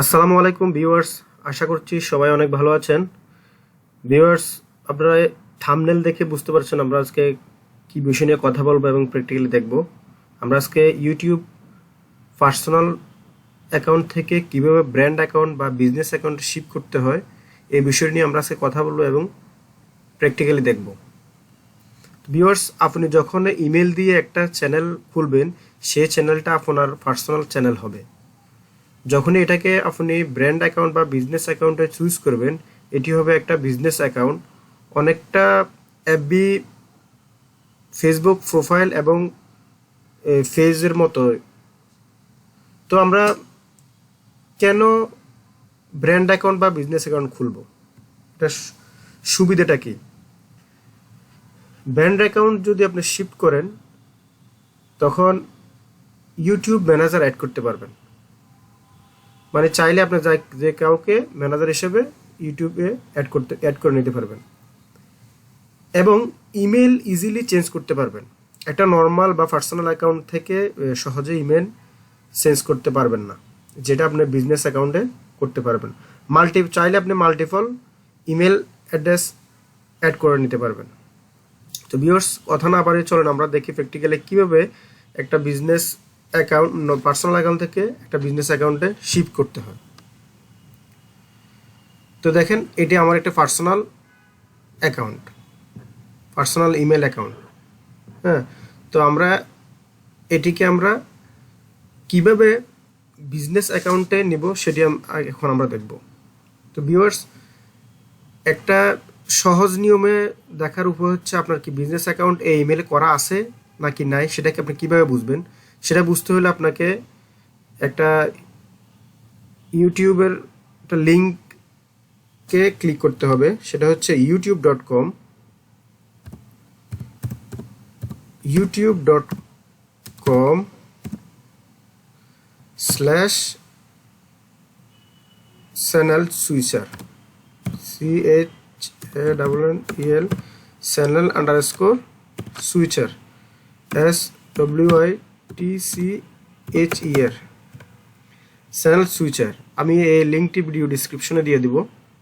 আসসালামু আলাইকুম, ভিউয়ার্স। আশা করছি সবাই অনেক ভালো আছেন। ভিউয়ার্স, আপনারা থামনেল দেখে বুঝতে পারছেন আমরা আজকে কি বিষয় নিয়ে কথা বলব এবং প্র্যাকটিক্যালি দেখব। আমরা আজকে ইউটিউব পার্সোনাল অ্যাকাউন্ট থেকে কীভাবে ব্র্যান্ড অ্যাকাউন্ট বা বিজনেস অ্যাকাউন্টে শিফট করতে হয়, এই বিষয় নিয়ে আমরা আজকে কথা বলব এবং প্র্যাকটিক্যালি দেখব। ভিউয়ার্স, আপনি যখন ইমেল দিয়ে একটা চ্যানেল খুলবেন, সেই চ্যানেলটা আপনার পার্সোনাল চ্যানেল হবে। যখনই এটাকে আপনি ব্র্যান্ড অ্যাকাউন্ট বা বিজনেস অ্যাকাউন্টে চুজ করবেন, এটি হবে একটা বিজনেস অ্যাকাউন্ট অনেকটা এফবি ফেসবুক প্রোফাইল এবং ফেজের মতো। তো আমরা কেন ব্র্যান্ড অ্যাকাউন্ট বা বিজনেস অ্যাকাউন্ট খুলব? এটা সুবিধাটা কি? ব্র্যান্ড অ্যাকাউন্ট যদি আপনি শিফট করেন, তখন ইউটিউব ম্যানেজার অ্যাড করতে পারবেন। মানে চাইলে আপনি যা- কাউকে ম্যানেজার হিসেবে ইউটিউবে অ্যাড করতে অ্যাড করে নিতে পারবেন। এবং ইমেল ইজিলি চেঞ্জ করতে পারবেন। একটা নর্মাল বা পার্সোনাল অ্যাকাউন্ট থেকে সহজে ইমেল চেঞ্জ করতে পারবেন না। যেটা আপনি বিজনেস অ্যাকাউন্টে করতে পারবেন। মাল্টি চাইলে আপনি মাল্টিপল ইমেল অ্যাড্রেস অ্যাড করে নিতে পারবেন। তো ভিউয়ার্স কথা না পারে চলেন, আমরা দেখি প্র্যাকটিক্যালি কীভাবে একটা বিজনেস অ্যাকাউন্ট পার্সোনাল অ্যাকাউন্ট থেকে একটা বিজনেস অ্যাকাউন্টে শিফট করতে হয়। তো দেখেন, এটি আমার একটা personal account personal email account হ্যাঁ? তো আমরা এটিকে আমরা কীভাবে বিজনেস অ্যাকাউন্টে নিব সেটি এখন আমরা দেখব। তো ভিউয়ার্স একটা সহজ নিয়মে দেখার উপায় হচ্ছে আপনার কি বিজনেস অ্যাকাউন্ট এই ইমেলে করা আছে নাকি নাই, সেটাকে আপনি কীভাবে বুঝবেন? সেটা বুঝতে হলে আপনাকে একটা ইউটিউবের একটা লিঙ্ককে ক্লিক করতে হবে। সেটা হচ্ছে YouTube dot com, YouTube dot com slash channel switcher C H double N E L channel underscore switcher. S W I T C H E এর চ্যানেল সুইচার আমি এই লিঙ্কটি ভিডিও ডিসক্রিপশনে দিয়ে দিব।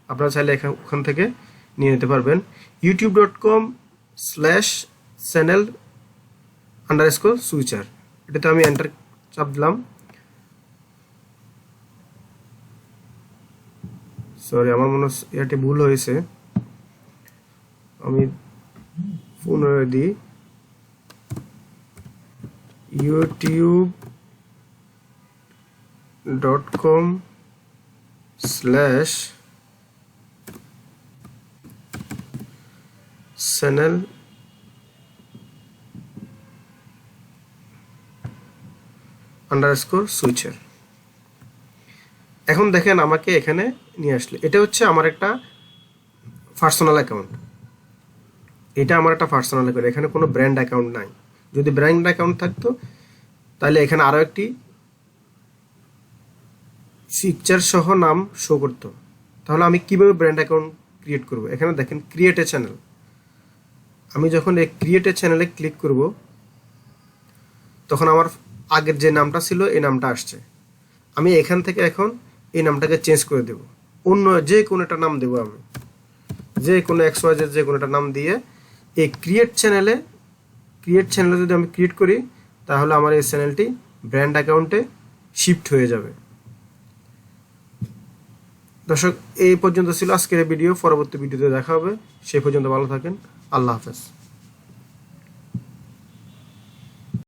আপনারা চাইলে এখান, ওখান থেকে নিয়ে নিতে পারবেন। YouTube dot com slash channel underscore switcher এটাতে আমি এন্টার চাপ দিলাম। সরি আমার মনে হচ্ছে এটি ভুল হয়েছে। আমি পুনরায় দিই। YouTube dot com slash channel underscore switcher এখন দেখেন আমাকে এখানে নিয়ে আসলে। এটা হচ্ছে আমার একটা পার্সোনাল অ্যাকাউন্ট এটা আমার একটা পার্সোনাল অ্যাকাউন্ট এখানে কোনো ব্র্যান্ড অ্যাকাউন্ট নাই। যদি ব্র্যান্ড অ্যাকাউন্ট থাকতো, তাহলে এখানে আরও একটি পিকচার সহ নাম শো করতো। তাহলে আমি কীভাবে ব্র্যান্ড অ্যাকাউন্ট ক্রিয়েট করব? এখানে দেখেন ক্রিয়েট এ চ্যানেল আমি যখন এই ক্রিয়েট এ চ্যানেলে ক্লিক করব, তখন আমার আগের যে নামটা ছিল, এই নামটা আসছে। আমি এখান থেকে এখন এই নামটাকে চেঞ্জ করে দেব। অন্য যে কোনো একটা নাম দেবো আমি। যে কোনো এক্স ওয়াইজের যে কোনো একটা নাম দিয়ে এই ক্রিয়েট চ্যানেলে ক্রিয়েট চ্যানেলে যদি আমি ক্রিয়েট করি, তাহলে আমার এই চ্যানেলটি ব্র্যান্ড অ্যাকাউন্টে শিফট হয়ে যাবে। দর্শক, এই পর্যন্ত ছিল আজকের ভিডিও পরবর্তী ভিডিওতে দেখা হবে। সেই পর্যন্ত ভালো থাকেন। আল্লাহ হাফেজ।